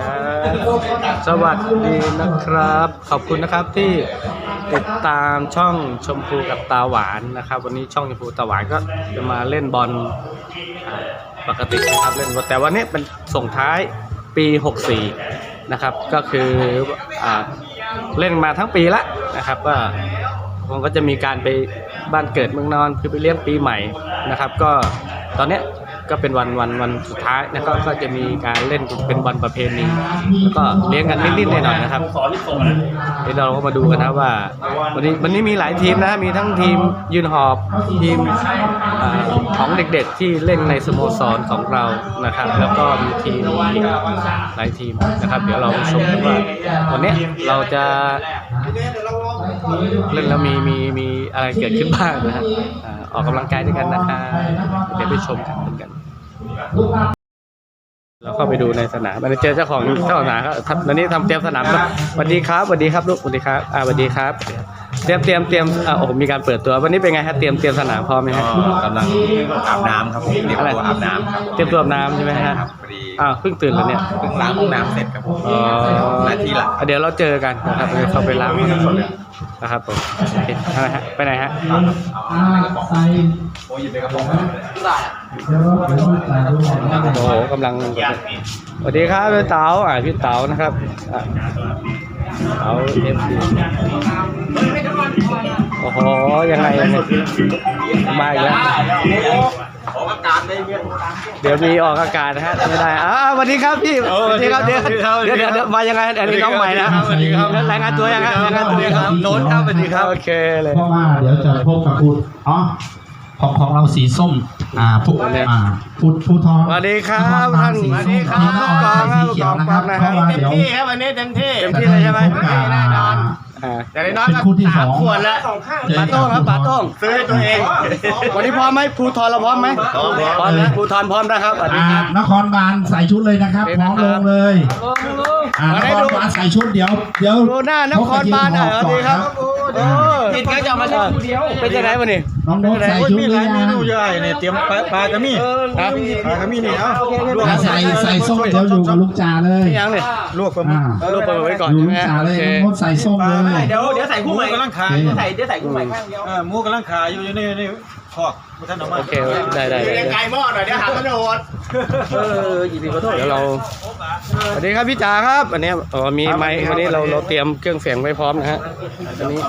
ครับสวัสดีนะครับ ขอบคุณนะครับที่ติดตามช่องชมพูกับตาหวานนะครับ วันนี้ช่องชมพูตาหวานก็จะมาเล่นบอลปกตินะครับเล่นบอลแต่วันนี้เป็นส่งท้ายปี 64 นะครับ ก็คืออเล่นมาทั้งปีละนะครับก็ผมก็จะมีการไปบ้านเกิดเมืองนอนคือไปเลี้ยงปีใหม่นะครับ ก็ตอนนี้ ก็เป็นวันวันวันสุดท้ายนะครับก็จะมีการเล่นเป็นบอลประเพณีแล้วก็เลี้ยงกันนิดๆหน่อยๆนะครับเดี๋ยวเราก็มาดูกันนะว่า วันนี้วันนี้มีหลายทีมนะมีทั้งทีมยืนหอบทีมอของเด็กๆที่เล่นในสโมสรของเรานะครับ แล้วก็มีทีมหลายทีมนะครับ เดี๋ยวเราไปชมกันว่าวันนี้เราจะ เล่นแล้วมีมีมีอะไรเกิดขึ้นบ้างนะฮะออกกกำลังกายด้วยกันนะครับเดี๋ยวไปชมกันเราเข้าไปดูในสนามมันเจอเจ้าของเจ้าของสนามครับตอนนี้ทำเตรียมสนามครับสวัสดีครับสวัสดีครับลูกสวัสดีครับอ่าสวัสดีครับ เตรียมเตรียมเตรียมอ่าโอ้โหมีการเปิดตัววันนี้เป็นไงฮะเตรียมเตรียมสนามพร้อมไหมฮะ ก็กำลังอาบน้ำครับผมเตรียมอะไร ตัวอาบน้ำครับเตรียมตัวอาบน้ำใช่ไหมฮะครับพอดีอ้าวเพิ่งตื่นแล้วเนี่ย เพิ่งล้างห้องน้ำเสร็จครับผมอ๋อ หน้าที่หลักอะเดี๋ยวเราเจอกันนะครับเดี๋ยวเข้าไปล้างนะครับผมโอเคอะไรฮะไปไหนฮะอ่าใส่โอ้ยอยู่ในกระป๋องเดี๋ยวเดี๋ยวใส่ดูก่อนนะโอ้โหกำลังสวัสดีครับพี่เต๋าอ่าพี่เต๋านะครับอะ เต๋าเอฟซีโอ้โห ยังไงเนี่ยมาอีกแล้วออกอาการได้เงี้ยเดี๋ยวมีออกอากาศนะฮะไม่ได้อ่าสวัสดีครับพี่สวัสดีครับเดี๋ยวเดี๋ยวเดี๋ยวเดี๋ยวมายังไงอันนี้น้องใหม่นะสวัสดีครับรายงานตัวยังฮะรายงานตัวยังครับโน้ตครับสวัสดีครับโอเคเลย เพราะว่าเดี๋ยวจะพบกับคุณอ๋อของของเราสีส้ม อ่าผู้อ่าผู้ผู้ทองสวัสดีครับนท่านสีสวัสส้ดีมครับนครผู้กองครับสีเขียวนะครับผู้กองครับเพราะว่าเดี๋ยวครับวันนี้เต็มที่เต็มที่เลยใช่ไหมจะด้พบกับอ่าแต่ในน้อยเป็นคู่ที่สองขวดละปาโต้งครับปาโต้งซื้อให้ตัวเอง วันนี้พร้อมไหมภูทรเราพร้อมไหมพร้อมครับพร้อมนะภูทรพร้อมนะครับสวัสดีอ่าครับนครบาลใส่ชุดเลยนะครับโอเคพร้อมนะคลรับงเลยอ่ามาให้นคดูรบาลใส่ชุดเดี๋ยวเดี๋ยวดูหน้านครบาลหน่อยสวัสดีครับโอ้ ผิดก็จะมาเล่นคู่เดียวเป็นยังไงวันนี้น้องนกใส่ชุดหรือยังเนี่ยเตรียมปลาปลากระมี่ครับปลากระมี่นี่เอ้าลวกอ่าใส่ใส่ส้มเดี๋ยวอยู่กับลูกจ่าเลยยังเนี่ยลวกปลาหมึอ่ากรูปเปิดไว้ก่อนอยู่ใช่ลูไหมกฮะจ่าโอเลยเคน้องนกใส่ส้มเลย เดี๋ยวเดี๋ยวใส่คู่ใหม่กำลังขายโอเคใส่เดี๋ยวใส่คู่ใหม่ข้างเดียวหมูกำลังขายอยู่ในใน คอกพุทธนออกมาโอเคได้ได้ได้ไก่หม้อหน่อยเดี๋ยวหามันโหดเออยินดีขอโทษเดี๋ยวเราสวัสดีครับพี่จ๋าครับอันนี้อ๋อมีไมค์วันนี้เราเราเตรียมเครื่องเสียงไว้พร้อมนะฮะอันนี้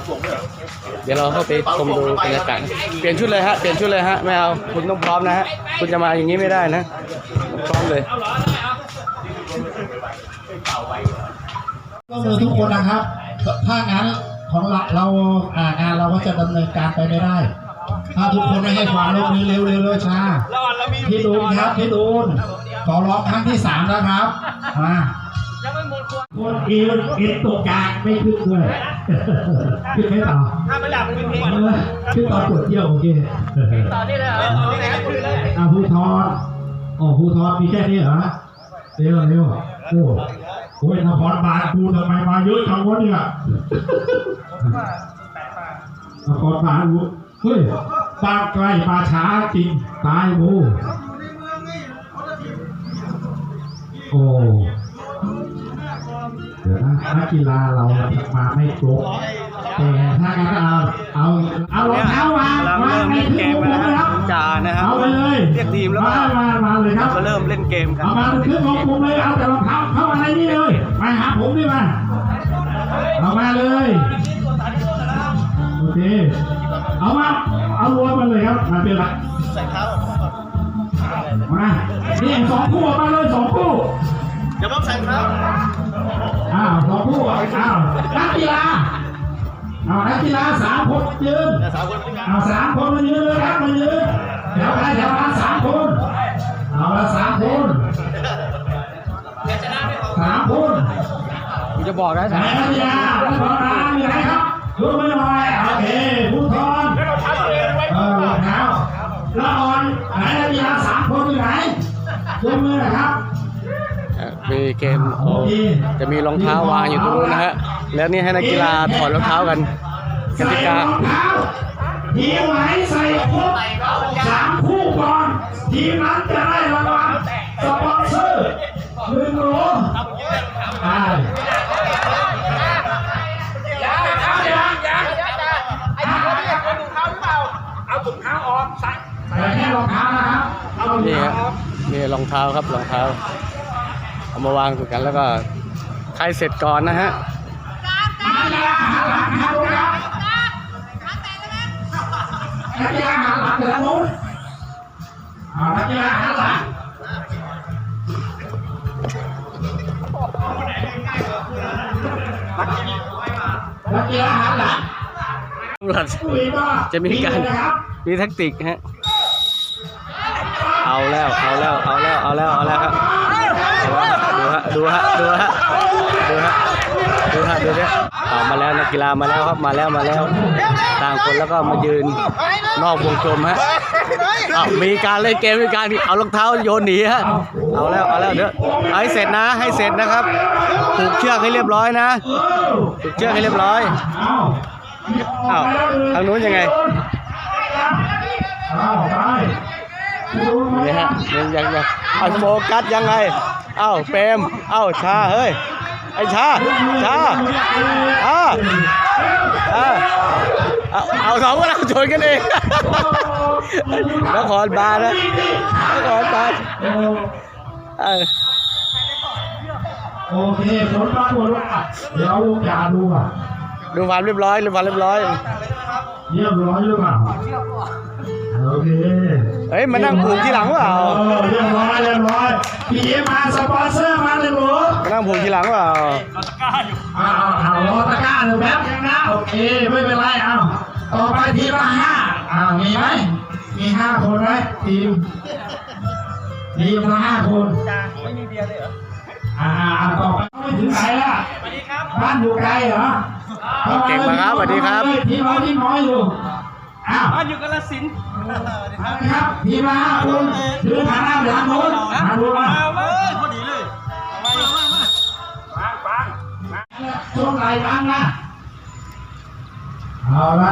เดี๋ยวเราเข้าไปชมดูบรรยากาศเปลี่ยนชุดเลยฮะเปลี่ยนชุดเลยฮะไม่เอาคุณต้องพร้อมนะฮะคุณจะมาอย่างนี้ไม่ได้นะต้องพร้อมเลยก็คือทุกคนนะครับถ้างานของเราเราอ่างานเราก็จะดำเนินการไปไม่ได้ ถ้าทุกคนไม่ให้ความร่วมมือเร็วเร็วเร็วช้าพี่ดูนครับพี่ดูนขอร้องครั้งที่สามแล้วครับมาคนเอวเอ็นตกกลางไม่ขึ้นด้วยขึ้นไม่ต่อถ้าไม่หลับเป็นเพลงเออขึ้นตอนปวดเที่ยวโอเคต่อนี่เลยเหรอนี่ไหนก็คือเลยอ่าภูทรอ๋อภูทรมีแค่นี้เหรอเร็วเร็วโอ้โหนครบาลภูทำไมมาเยอะจังวะเนี่ยนครบาลภู เฮ้ยบ้านใกล้มาช้าจริง ตายโมโอ้ เดี๋ยวนะนักกีฬาเรามาไม่ครบแต่ถ้างั้นเอา เอาเอารองเท้าวางเราวางเริ่มในเล่นที่เกมผมกันนะคนะครัรับบจ่านะครับเอาไปเลยเรียกทีมแล้วมาก็มามาเลยครับ ก็เริ่มเล่นเกมกันเอามาขึ้นของผมเลย เอาแต่รองเท้าเข้ามาในนี่เลย มาหาผมดิมาเอามาเลย โอเค เอามา เอารวมมาเลยครับมาเป็นไรมานี่สองคู่ออกมาเลยสองคู่เดี๋ยวผมใส่ครับอ้าวสองคู่อ้าวนักกีฬาเอานักกีฬาสามคนยืนสาวคนนี้เอาสามคนมายืนเลยครับมายืนเดี๋ยวไปเดี๋ยวมาสามคนเอาละสามคนสามคนผมจะบอกนะไหนนักกีฬานักบอลมาอยู่ไหนครับยกมือหน่อยโอเคผู้ทอนเอ เกมจะมีรองเท้าวางอยู่ตรงนู้นนะฮะแล้วนี่ให้นักกีฬาถอดรองเท้ากันกติกาทีมไหนใส่ครบสามคู่ก่อนทีมนั้นจะได้รางวัลสปอนเซอร์หนึ่งโหลอ่านี่ครับนี่รองเท้าครับรองเท้า เอามาวางดูกันแล้วก็ใครเสร็จก่อนนะฮะนักกีฬาหันหลังครับลูกครับนักกีฬาหันหลังเดี๋ยวนู้นเอานักกีฬาหันหลังนักกีฬาหันหลังคุยก็จะมีการมีแท็กติกฮะ เอาแล้ว เอาแล้ว เอาแล้ว เอาแล้ว เอาแล้วครับ ดูฮะดูฮะดูฮะดูฮะดูฮะดูเนี่ยออกมาแล้วนักกีฬามาแล้วครับมาแล้วมาแล้ว ต่างคนแล้วก็มายืนนอกวงกลมฮะมีการเล่นเกมมีการเอารองเท้าโยนหนีฮะเอาแล้วเอาแล้วเดี๋ยวเอให้เสร็จนะให้เสร็จนะครับผูกเชือกให้เรียบร้อยนะผูกเชือกให้เรียบร้อยเอาอ้าวทางนู้นยังไงเนี่ฮะยังยังยังเอาโฟกัสยังไง เอ้าเปรมเอ้าชาเฮ้ยไอ้ชาชาอ่าอ่าเอาเอาสองคนเราชนกันเองนครบาลนะนครบาลเออเออโอเคผลปรากฏว่าเดี๋ยวอย่าดูอะดูความเรียบร้อยดูความเรียบร้อยเรียบร้อยหรือเปล่าโอเคเฮ้ยมานั่งผูกที่หลังเปล่าเออเรียบร้อยเรียบร้อย พี่เอมาสปอนเซอร์มาเลยหนูมานั่งผูกที่หลังเปล่าอ้าวอ้าวรอตะกร้าหนึ่งแป๊บนึงนะโอเคไม่เป็นไรอ้าวต่อไปทีมละห้าอ้าวมีไหมมีห้าคนไหมทีมทีมละห้าคนไม่มีเบียร์เลยเหรออ่าอ่าต่อไปไม่ถึงไหนล่ะบ้านอยู่ไกลเหรอเก่งมากครับสวัสดีครับทีมเราที่น้อยอยู่ อ้าวบ้านอยู่กาฬสินธุ์มาเลยครับทีมละห้าคนเดินทางหน้าไปทางโน้นมาดูมาเอามาพอดีเลยเอามาเอามามาปังปังช่วงไหนบ้างนะเอาละ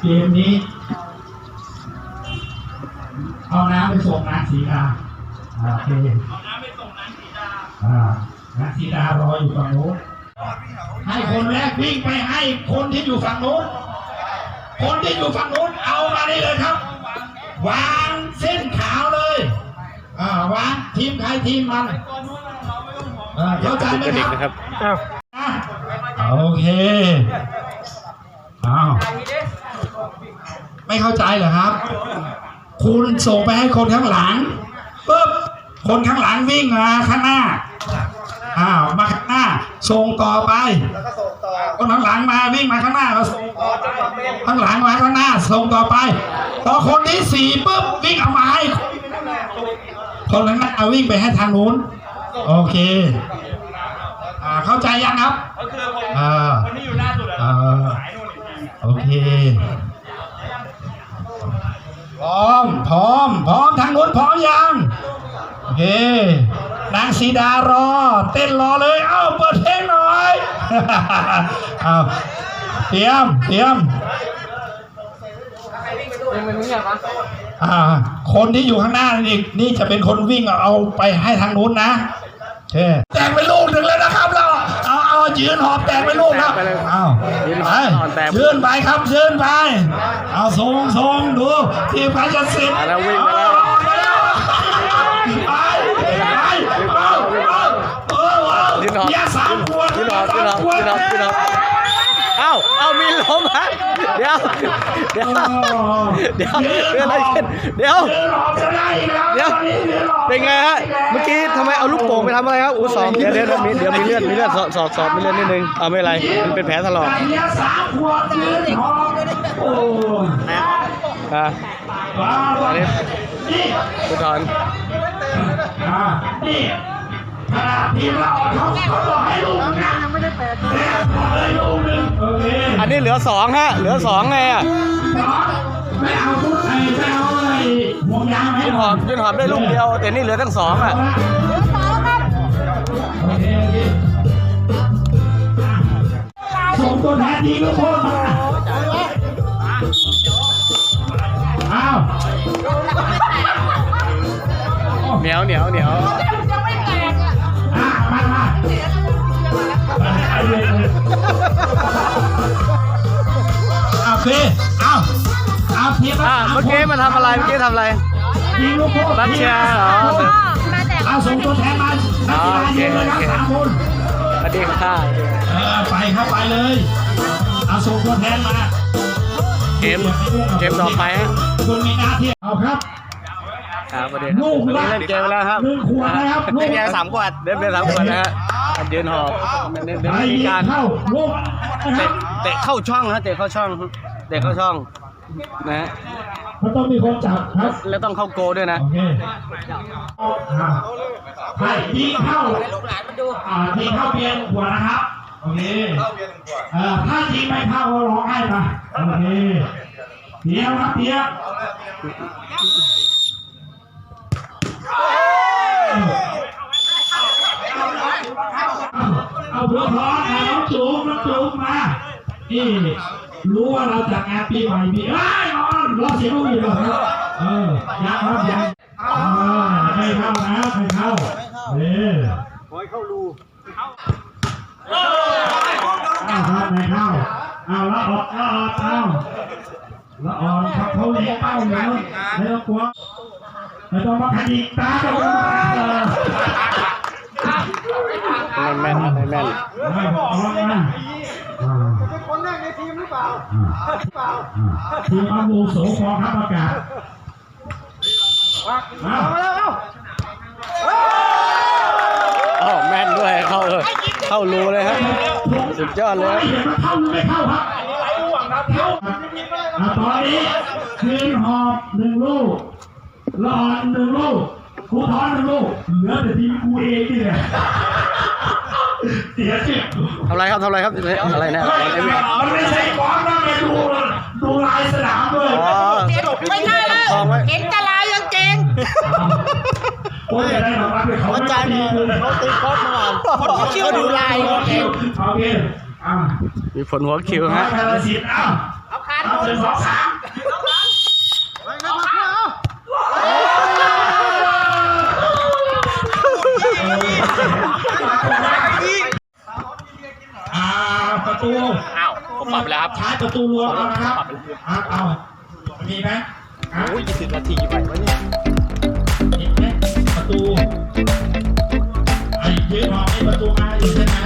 เกมนี้ เอาน้ำไปส่งนางสีดาโอเคเอาน้ำไปส่งนางสีดาอ่านางสีดารออยู่ฝั่งโน้น ให้คนแรกวิ่งไปให้คนที่อยู่ฝั่งโน้น คนที่อยู่ฝั่งโน้นเอามาได้เลยครับ วางเส้นขาวเลยอ่าวางทีมใครทีมมันอ่าเข้าใจไหมกระคดิรักบนะครับอะโอเคอ้าวไม่เข้าใจเหรอครับ คุณส่งไปให้คนข้างหลังปุ๊บคนข้างหลังวิ่งมาข้างหน้าอ้าวมาข้างหน้า ส่งต่อไปคนข้างหลังมาวิ่งมาข้างหน้ามาส่งข้างหลังมาข้างหน้าส่งต่อไปพอคนที่สี่ปุ๊บวิ่งเอามาให้คนข้างหน้าเอาวิ่งไปให้ทางนู้นโอเคอ่าเข้าใจยังครับก็คือผมอ่าคนที่อยู่หน้าสุดอะอ่าโอเคพร้อมพร้อมพร้อมทางนู้นพร้อมยังโอเค นางสีดารอ เต้นรอเลย เอ้าเปิดเพลงหน่อยเอาเตรียมเตรียมอ่าคนที่อยู่ข้างหน้านี่นี่จะเป็นคนวิ่งเอาไปให้ทางนู้นนะโอเคแตกไปลูกหนึ่งแล้วนะครับเราเอาเอายืนหอบแตกไปลูกแล้วไปเลยเอายืนหไปอบนอนแตกยืนไปครับยืนไป เอาทรงทรงดูทีมใครจะเสร็จมาแล้ววิ่งมาแล้ว ไปไปเอาเอาเอ อเอายืนหอบเบียร์สามขวดยืนหอบยืนหอบสามขวดยืนหอบยืนหอบเอ้าเอ้ามีล้มฮะเดี๋ยวเดี๋ยวเดี๋ยวเกิดอะไรขึ้นเดี๋ยวยืนหอบจะได้อีกแล้วเดี๋ยวตอนนี้ยืนหอบเป็นไงฮะเมื่อกี้ทำไมเอาลูกโป่งไปทำอะไรครับอู้สองเดี๋ยวเดี๋ยวเดี๋ยวมีเดี๋ยวมีเลือดมีเลือดสอดสอดสอดมีเลือดนิดนึงเอาไม่เป็นไรมันเป็นแผลถลอกเบียร์สามขวดยืนหอบโอ้ยอะว้าวอันนี้นี่คุณถอนอ่านี่ ขนาดทีมเราเขาเขาบอกให้ลูกนะไม่ได้แปดบอกให้ลูกหนึ่งโอเคอันนี้เหลือสองฮะ เหลือสองไงอะไม่เอาทุกไอ้ไม่เอาไอ้ห่วงยางไหมยืนหอบยืนหอบได้ลูกเดียว แต่นี่เหลือทั้งสองอะโอเคโอเคส่งตัวแทนดีก็โทษมาอ้าวเหนียวเหนียวเหนียว เอาเลยเลยโอเคเอาเอาทีมละอะเมื่อกี้มาทำอะไร เมื่อกี้ทำอะไรยิงลูกโทษรัชเชียร์เหรอมาแต่เอาส่งตัวแทนมานักกีฬายิงเลยครับสามคนสวัสดีค่ะเออไปครับไปเลยเอาส่งตัวแทนมาเกมเกมต่อไปฮะคุณมีหน้าที่เอาครับ ครับสวัสดีลูกวันละนี้เล่นเกมไปแล้วครับหนึ่งขวดนะครับลูกเล่นเกมสามขวดเล่นเกมสามขวดนะฮะยืนหอบเน้นเน้นไปวิธียิงการเข้าลูกนะคเตะรับเตะเข้าช่องฮะเตะเข้าช่องเตะเข้าช่องนะฮะมันต้องมีคนจับครับ แล้วต้องเข้าโกลด้วยนะ โอเคอ่าใช่ยิงเข้าอ่ายิงเข้าเบียร์ขวดนะครับ โอเคเอ่อถ้ายิงไม่เข้าก็ร้องไห้ไปโอเคเดียวครับเดียว เอาเพื่อนร้อนนะน้องจูงน้องจูงมานี่รู้ว่าเราจัดงานปีใหม่ปีเอ้ยนอนรอเสียงลูกอยู่เหรอครับเออยังครับยังไม่เข้านะไม่เข้าเออขอให้เข้ารูเข้าครับไม่เข้าเอาละออกละออกเอาละออกครับเขาเลี้ยงเป้าอยู่แล้วไม่ต้องกลัว ไม่ต้องมาขยิบตาต้องมาเออแม่นแม่นแม่นไม่บอกว่านะอ่าคนแรกในทีมหรือเปล่าทีมอัมโมโสกองทัพอากาศมามาแล้วเอ้าอ๋อแม่นด้วยเข้าเออเข้ารูเลยฮะสุดยอดเลยไม่เห็นมันเข้าหรือไม่เข้าครับเข้าอะตอนนี้คืนหอบหนึ่งลูก ละอ่อนหนึ่งลูกกูท้อนหนึ่งลูกเหลือแต่ทีมกูเองนี่แหละเสียเสียทำอะไรครับทำอะไรครับอะไรนะเฮ้ยมันไม่ใช่กองนะไปดูดูลายสนามด้วยอ๋อไม่ใช่แล้วทองไว้เห็นตลายังเก่งโอ้ยจะได้รางวัลด้วยเขาไม่ได้ดีเลยเขาตีโค้ดมาก่อนเขาดูลายโอเคโอเคอะมีผลหัวคิวร้อฮะยพาราสิตอ้าวเอาคานเอาหนึ่งสองสาม ประตูอ้าวผมปรับไปแล้วครับชาประตูรัวแล้วนะครับครับเอามีไหมโอ้ยยี่สิบนาทีไปวะเนี่ยประตูไอ้ยืดออกไอ้ประตูมาอยู่ใช่ไหม